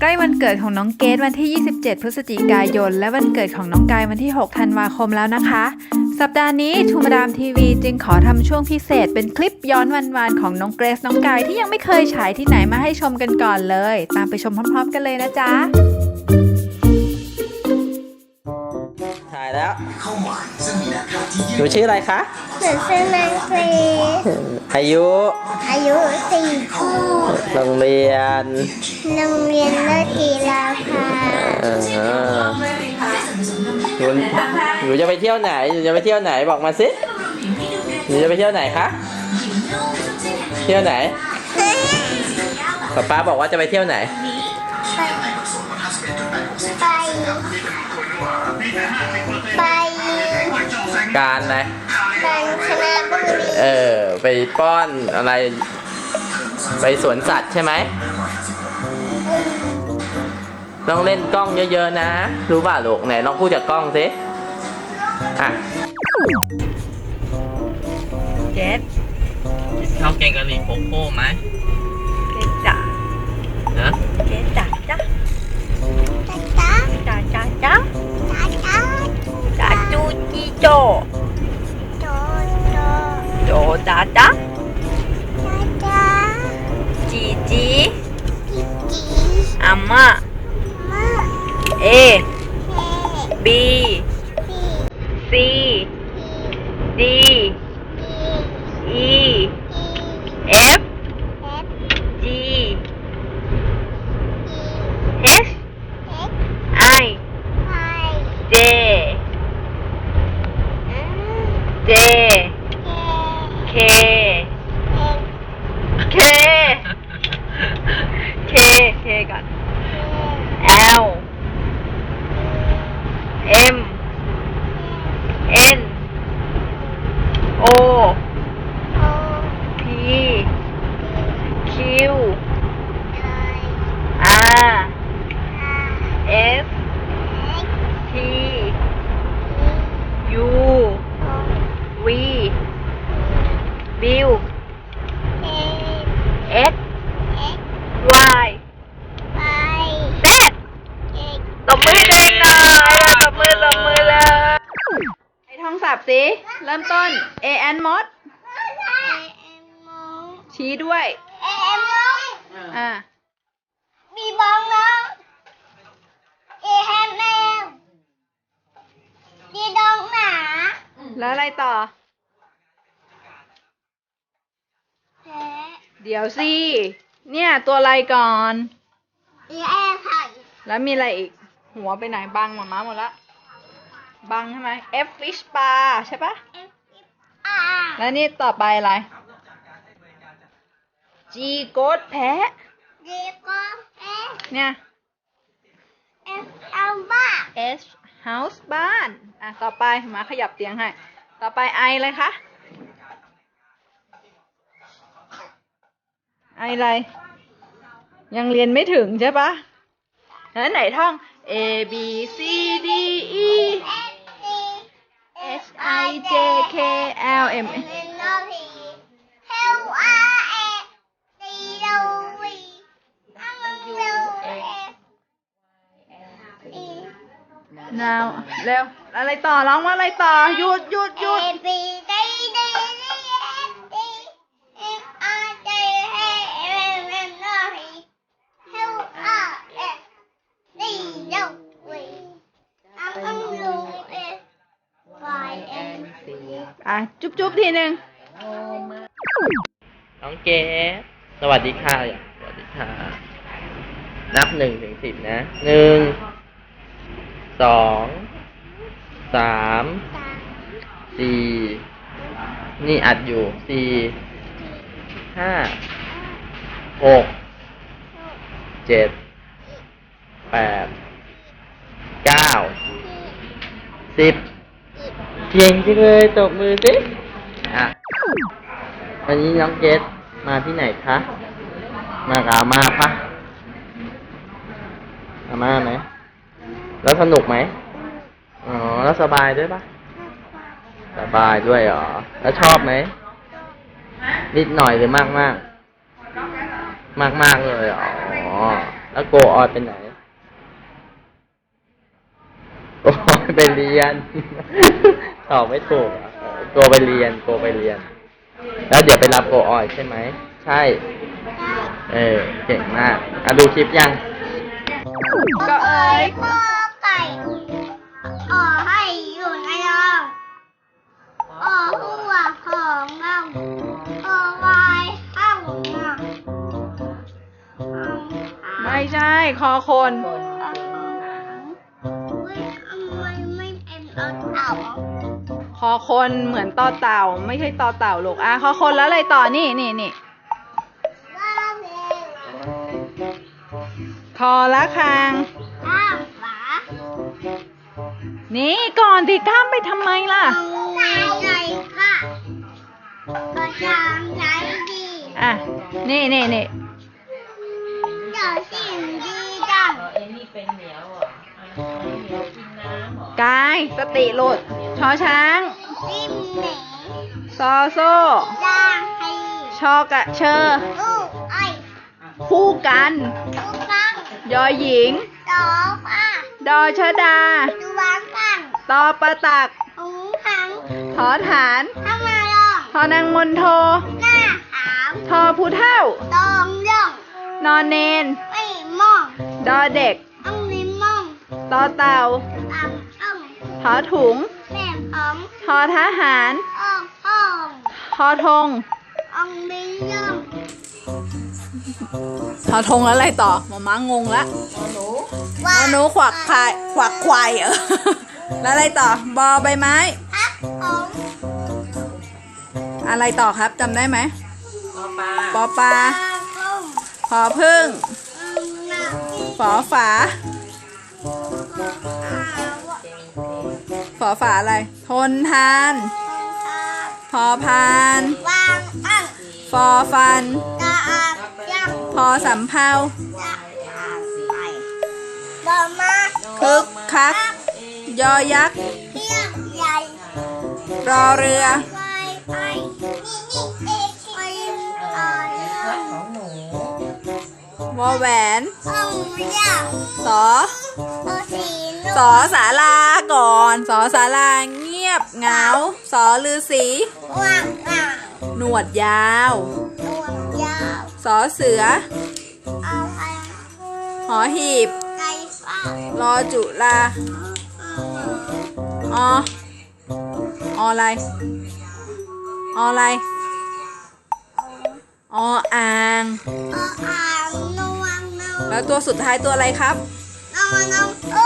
ใกล้วันเกิดของน้องเกดวันที่ 27 พฤศจิกายน และวันเกิดของน้องกายวันที่ 6 ธันวาคมแล้วนะคะ สัปดาห์นี้ทูมดามทีวีจึงขอทำช่วงพิเศษเป็นคลิปย้อนวันวานๆของน้องเกรซน้องกายที่ยังไม่เคยฉายที่ไหนมาให้ชมกันก่อนเลย ตามไปชมพร้อม ๆ กันเลยนะจ๊ะ แล้วหนูชื่ออะไรคะหนูชื่อนางเกรซอายุ อายุสี่ขวบโรงเรียน โรงเรียนเลิศกีฬาค่ะเออหนูหนูจะไปเที่ยวไหนหนูจะไปเที่ยวไหนบอกมาสิหนูจะไปเที่ยวไหนคะ เที่ยวไหนป๊าป๊าบอกว่าจะไปเที่ยวไหน ไปไป การอะไรกาญชนะบุรีเออ ไปป้อนอะไร ไปสวนสัตว์ใช่ไหม ต้องเล่นกล้องเยอะๆนะ รู้ป่ะลูกไหนลองพูดจากกล้องสิอะเกดข้าวแกงกะหรี่โคโค่ไหมเกดจ๋านะเกดจ๋าจ้า โจจ๋าจ้าจ้าจ้าจีจีจีจีอาม่ M ไอท่องศัพท์สิ เริ่มต้น A N mod เอ็มมองชี้ด้วยเอ็มมองอ่ามีบองน้องเอแฮมแมวดีดองหนาแล้วอะไรต่อแพ้เดี๋ยวสิ เนี่ยตัวอะไรก่อนเอแอร์ไข่แล้วมีอะไรอีก หัวไปไหนบังหมาม้าหมดละ บังใช่ไหม F fish bar ใช่ปะเอฟอาแล้วนี่ต่อไปอะไร G goat แพะดีก็เอฟเนี่ย เอฟอัลบ้า H house บ้าน อะ ต่อไปหมาขยับเตียงให้ ต่อไป I เลยคะ I อะไร ยังเรียนไม่ถึงใช่ปะแล้วไหนท่อง A B C D E เอฟซี H I J K L M เอ็นโนพีเฮลอาร์เอดีโดวีอังยูเอฟอี now เร็วอะไรต่อร้องว่าอะไรต่อหยุดหยุดหยุด A B C D E F G H I J K L M N O P Q R S T U V W X Y and Z อะ จุ๊บทีหนึ่งน้องเกสวัสดีค่ะอย่าสวัสดีค่ะ นับหนึ่งถึงสิบนะหนึ่งสองสามสี่นี่อัดอยู่สี่ห้าหกเจ็ดแปดเก้าสิบเก่งจังเลยตบมือสิ อะวันนี้น้องเกดมาที่ไหนคะ มากับอาม่าปะอาม่าไหม แล้วสนุกไหมอ๋อ แล้วสบายด้วยปะสบายด้วยเหรอ แล้วชอบไหม นิดหน่อยหรือมากมาก มากมากๆเลยเหรออ๋อ แล้วโกออยเป็นไหนโกออยไปเรียน ตอบไม่ถูกอะ เออโกไปเรียนโกไปเรียน แล้วเดี๋ยวไปรับโกออยใช่ไหม ใช่ เออ เก่งมากอะดูคลิปยัง ก็เอ้ยพ่อไก่อ่อให้อยู่ในร่องอ่อหัวของเราอ่อวายเข้ามาไม่ใช่ คอคน อุ้ยทำไมไม่เป็นรถเต่า คอคนเหมือนต่อเต่า ไม่ใช่ต่อเต่าลูกอะคอคนแล้วอะไรต่อนี่นี่นี่ว่าเพลงคอละคางข้างฝานี่ก่อนที่ข้ามไปทำไมล่ะเอาใจใจค่ะประจางใจดีอะนี่นี่นี่เดี๋ยวสิ่งดีจังเอ็นี่เป็นเหนียวเหรออะเหนียวกินน้ำเหรอกายสติหลุด ชอช้างริมเหนซอโซ่จางให้ชอกะเชอลูกไอ้คู่กันลูกฟังยอหญิงต่อฟ้าดอชดาดูวางฟังตอประตักหูหังทอฐานทำมาลองทอนางมนโทหน้าขาวทอผู้เท่าตองย่องนอนเนนไม่มองดอเด็กต้องริมมองตอเต่าตามต้องทอถุงแม่ของทอทหารอ้องอ้องทอธงอองบินย่องทอธงแล้วอะไรต่อหมอม้างงละหนูหมอหนูขวักควายขวักควายเออแล้วอะไรต่อบอใบไม้พักผมอะไรต่อครับจำได้ไหมปอปลาปอปลาตากุ้งพอพึ่งอืมหนักที่ฝอฝา อฝาอะไร ทนทานตาพอพาน วางอังฟอฟัน ตาอาบยังพอสำเภาจะอาบไปบอมาคึกคัก ยอยักษ์เที่ยงใหญ่รอเรือ ไปไปนี่นี่เอกไปอ่อนเพื่อนของหนูวอแหวน ห้องยาวสอโอสีนุ่สอสาลา ก่อน สอสาลาเงียบเหงา สอลือสีว่างอ่างหนวดยาวดวงยาวสอเสือ เอาไปหอหีบใจฟ้ารอจุลาออออะไร ออะไร ออ่าง เอาอ่างนวงนวงแล้วตัวสุดท้ายตัวอะไรครับนอนนอน